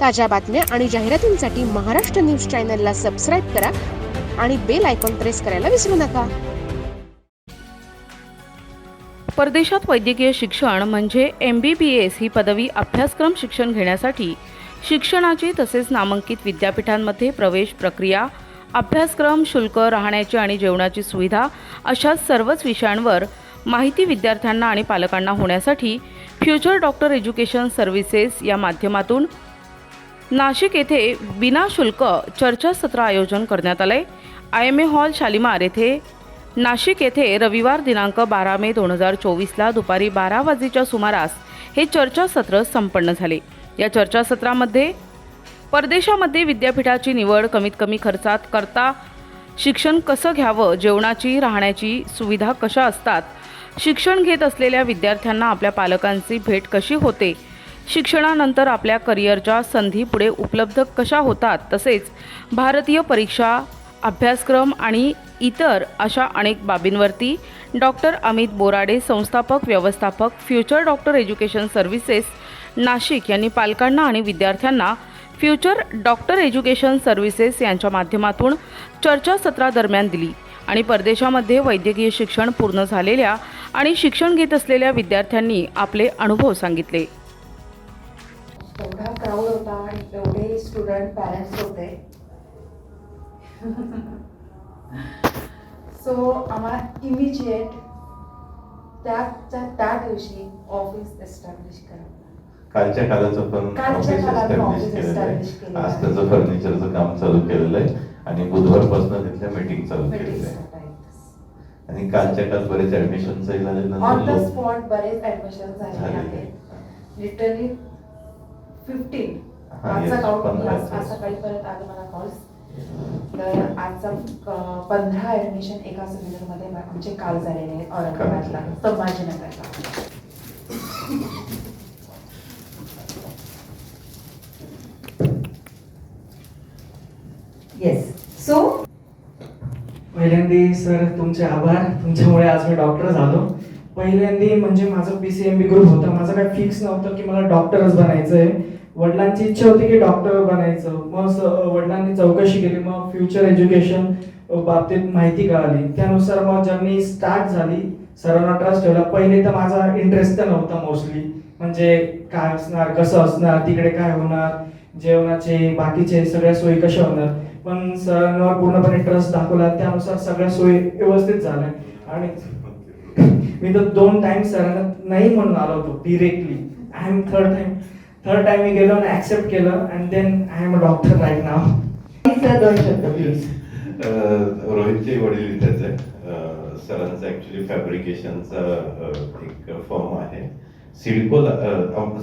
ताज्या बातम्या आणि जाहिरातींसाठी महाराष्ट्र न्यूज चॅनलला सबस्क्राईब करा आणि बेल आयकॉन प्रेस करायला विसरू नका. परदेशात वैद्यकीय शिक्षण म्हणजे एम बी बी एस ही पदवी अभ्यासक्रम शिक्षण घेण्यासाठी शिक्षणाची तसेच नामांकित विद्यापीठांमध्ये प्रवेश प्रक्रिया अभ्यासक्रम शुल्क राहण्याची आणि जेवणाची सुविधा अशा सर्वच विषयांवर माहिती विद्यार्थ्यांना आणि पालकांना होण्यासाठी फ्युचर डॉक्टर एज्युकेशन सर्व्हिसेस या माध्यमातून नाशिक येथे विनाशुल्क चर्चासत्र आयोजन करण्यात आलंय. I M A hall Shalimar येथे नाशिक येथे रविवार दिनांक बारा मे दोन हजार चोवीसला दुपारी बारा वाजेच्या सुमारास हे चर्चासत्र संपन्न झाले. या चर्चासत्रामध्ये परदेशामध्ये विद्यापीठाची निवड कमीत कमी खर्चात करता शिक्षण कसं घ्यावं जेवणाची राहण्याची सुविधा कशा असतात शिक्षण घेत असलेल्या विद्यार्थ्यांना आपल्या पालकांची भेट कशी होते शिक्षणानंतर आपल्या करिअरच्या संधी पुढे उपलब्ध कशा होतात तसेच भारतीय परीक्षा अभ्यासक्रम आणि इतर अशा अनेक बाबींवरती डॉक्टर अमित बोराडे संस्थापक व्यवस्थापक future doctor education services Nashik यांनी पालकांना आणि विद्यार्थ्यांना फ्युचर डॉक्टर एज्युकेशन सर्व्हिसेस यांच्या माध्यमातून चर्चासत्रादरम्यान दिली आणि परदेशामध्ये वैद्यकीय शिक्षण पूर्ण झालेल्या आणि शिक्षण घेत असलेल्या विद्यार्थ्यांनी आपले अनुभव सांगितले. एवढा क्राऊड होता आणि एवढे स्टुडंट पॅरेंट्स होते. सो आम्हाला इमिजिएट त्याच्या त्या दिवशी ऑफिस एस्टॅब्लिश करावं कालच्या कालाचं पण ऑफिस एस्टॅब्लिश केलेलं केलेलं आज. त्याचं फर्निचरचं काम चालू केलेलं आहे आणि बुधवारपासून तिथल्या मीटिंग चालू Meetings आहे. आणि कालच्या काल बरेच ऍडमिशन झाले ऑन द स्पॉट बरेच ऍडमिशन झाले. आहेत. लिटरली फिफ्टीन आजचा काउंट आज सकाळी परत आले मला कॉल्स तर आजचा पंधरा ऍडमिशन एका सेमिनारमध्ये आमचे काल झालेले आहेत औरंगाबादला संभाजीनगरला. येस सो पहिल्यांदी सर तुमचे आभार. तुमच्यामुळे आज मी डॉक्टर झालो. पहिल्यांदी म्हणजे माझं P C M B group होता. माझं काय फिक्स नव्हतं की मला डॉक्टरच बनायचं आहे वडिलांची इच्छा होती की डॉक्टर बनायचं. मग वडिलांनी चौकशी केली. मग फ्युचर एज्युकेशन बाबतीत माहिती कळाली. त्यानुसार मग जर्नी स्टार्ट झाली. सरांना ट्रस्ट ठेवला. पहिले तर माझा इंटरेस्ट तर नव्हता मोस्टली म्हणजे काय असणार कसं असणार तिकडे काय होणार जेवणाचे बाकीचे सगळ्या सोयी कशा होणार. पण सरांवर पूर्णपणे ट्रस्ट दाखवला. त्यानुसार सगळ्या सोयी व्यवस्थित झाल्या. आणि मी तर दोन टाइम सरांना नाही म्हणून आलो होतो directly I am third time third time मी गेलो आणि ऍक्सेप्ट केलं and then I am a doctor right now sir दोन शब्द प्लीज अं, रोहितचे वडील इथेच आहे सरांचा ऍक्च्युली फॅब्रिकेशनचा एक फर्म आहे. सिडकोला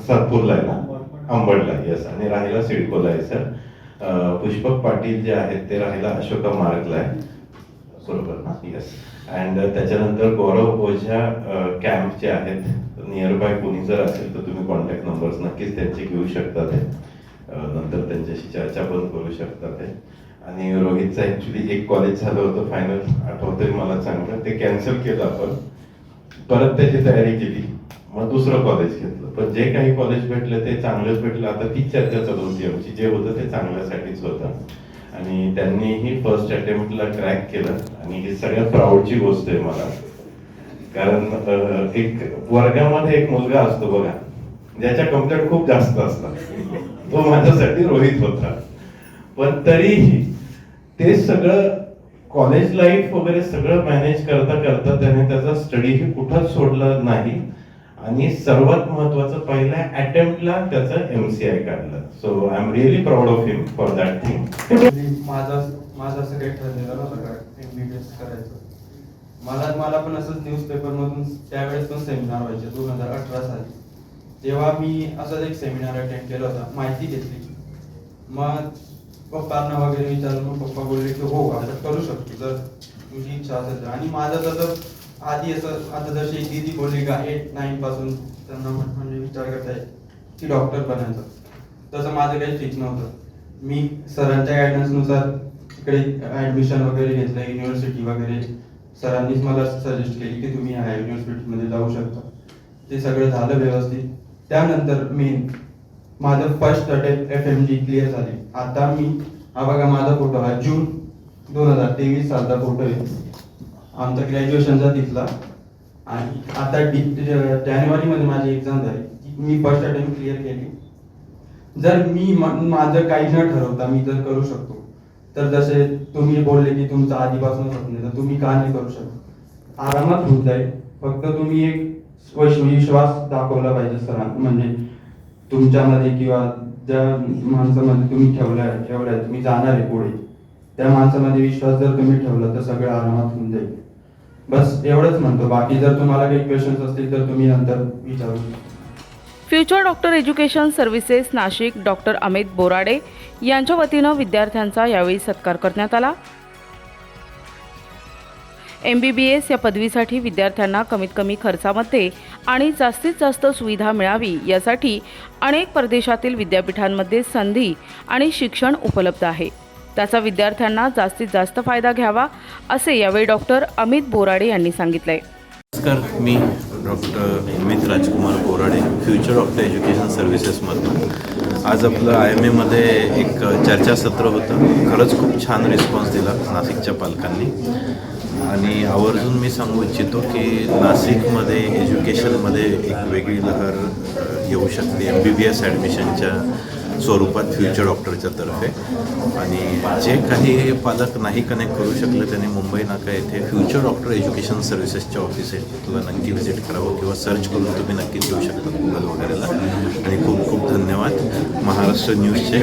सातपूरला आहे ना? अंबडला. येस आणि राहायला सिडकोला आहे सर पुष्पक पाटील जे आहेत ते राहायला अशोका मार्गला आहे. बरोबर ना? येस अँड त्याच्यानंतर गौरव ओझा कॅम्प जे आहेत. नियर बाय कोणी जर असेल तर तुम्ही कॉन्टॅक्ट नंबर्स नक्कीच त्यांचे घेऊ शकता ते नंतर त्यांच्याशी चर्चा पण करू शकता ते आणि रोहितचं ॲक्च्युली एक कॉलेज झालं होतं फायनल आठवतंय मला चांगलं. ते कॅन्सल केलं आपण. परत त्याची तयारी केली. मग दुसरं कॉलेज घेतलं. पण जे काही कॉलेज भेटलं ते चांगलंच भेटलं. आता तीच चर्चा चालू होती आमची. जे होतं ते चांगल्यासाठीच होतं. आणि त्यांनीही फर्स्ट अटेम्प्टला क्रॅक केलं. आणि ही सगळ्यात प्राऊडची गोष्ट आहे मला. कारण एक वर्गामध्ये एक मुलगा असतो बघा ज्याच्या कंप्लेंट खूप जास्त असतात. तो माझ्यासाठी रोहित होता. पण तरीही ते सगळं कॉलेज लाईफ वगैरे सगळं मॅनेज करता करता त्याने त्याचा स्टडीही कुठंच सोडलं नाही. आणि सर्वात महत्वाचं पहिल्या अटेम्प्टला त्याचं एमसीआय काढलं. So I am really proud of him for that thing माझा माझं असं काही ठरलेलं नव्हतं एम बी बी एस करायचं? मला मला पण असंच न्यूजपेपरमधून त्यावेळेस पण सेमिनार व्हायचे दोन हजार अठरा साली. तेव्हा मी असंच एक सेमिनार अटेंड केला होता माहिती घेतली. मग पप्पांना वगैरे विचारलं मग पप्पा बोलले की हो आता करू शकतो जर तुझी इच्छा असेल तर. आणि माझं तसं आधी असं आता जशी एक दीदी बोलली का एट नाईन पासून त्यांना म्हणजे विचार करताय की डॉक्टर बनायचं. तसं माझं काही फिक्स नव्हतं. मी सरांच्या गायडन्सनुसार तिकडे ऍडमिशन वगैरे घेतलं युनिव्हर्सिटी वगैरे. सरांनीच मला सजेस्ट केली की तुम्ही ह्या युनिव्हर्सिटीमध्ये जाऊ शकता. ते सगळं झालं व्यवस्थित. त्यानंतर मेन माझं first attempt F M G clear झाली. आता मी हा बघा माझा फोटो हा जून दोन हजार तेवीस सालचा फोटो आहे. आमचा ग्रॅज्युएशनचा तिथला. आणि आता डि जानेवारीमध्ये माझी एक्झाम झाली. मी फर्स्ट अटेम्प्ट क्लिअर केली. जर मी माझं काही न ठरवता मी जर करू शकतो तर जसे तुम्ही बोलले की तुमचं आधीपासून स्वप्न तर तुम्ही का नाही करू शकत? आरामात होत जाईल फक्त तुम्ही एक विश्वास दाखवला पाहिजे सर म्हणजे तुमच्यामध्ये किंवा ज्या माणसामध्ये तुम्ही ठेवलाय ठेवलाय तुम्ही जाणार आहे पुढे त्या माणसामध्ये विश्वास जर तुम्ही ठेवला तर सगळं आरामात होऊन जाईल. बस एवढंच म्हणतो. बाकी जर तुम्हाला काही क्वेश्चन्स असतील तर तुम्ही नंतर विचारू शकता. Future doctor education services Nashik doctor Amit Borade यांच्या वतीनं विद्यार्थ्यांचा यावेळी सत्कार करण्यात आला. एम बी बी एस या पदवीसाठी विद्यार्थ्यांना कमीत कमी खर्चामध्ये आणि जास्तीत जास्त सुविधा मिळावी यासाठी अनेक परदेशातील विद्यापीठांमध्ये संधी आणि शिक्षण उपलब्ध आहे. त्याचा विद्यार्थ्यांना जास्तीत जास्त फायदा घ्यावा असे यावेळी डॉक्टर अमित बोराडे यांनी सांगितले. नमस्कार मी doctor Amit Rajkumar Borade future of the education सर्व्हिसेसमधून आज आपलं आय एम एमध्ये एक चर्चासत्र होतं. खरंच खूप छान रिस्पॉन्स दिला नाशिकच्या पालकांनी. आणि आवर्जून मी सांगू इच्छितो की नाशिकमध्ये एज्युकेशनमध्ये एक वेगळी लहर येऊ शकते. एम बी बी एस ॲडमिशनच्या स्वरूपात फ्युचर डॉक्टरच्या तर्फे. आणि जे काही पालक नाही कनेक्ट करू शकले त्यांनी मुंबई नाका येथे फ्युचर डॉक्टर एज्युकेशन सर्व्हिसेसच्या ऑफिस आहे तुला नक्की व्हिजिट करावं किंवा सर्च करून तुम्ही नक्की देऊ शकता गुगल वगैरेला. आणि खूप खूप धन्यवाद. महाराष्ट्र न्यूजचे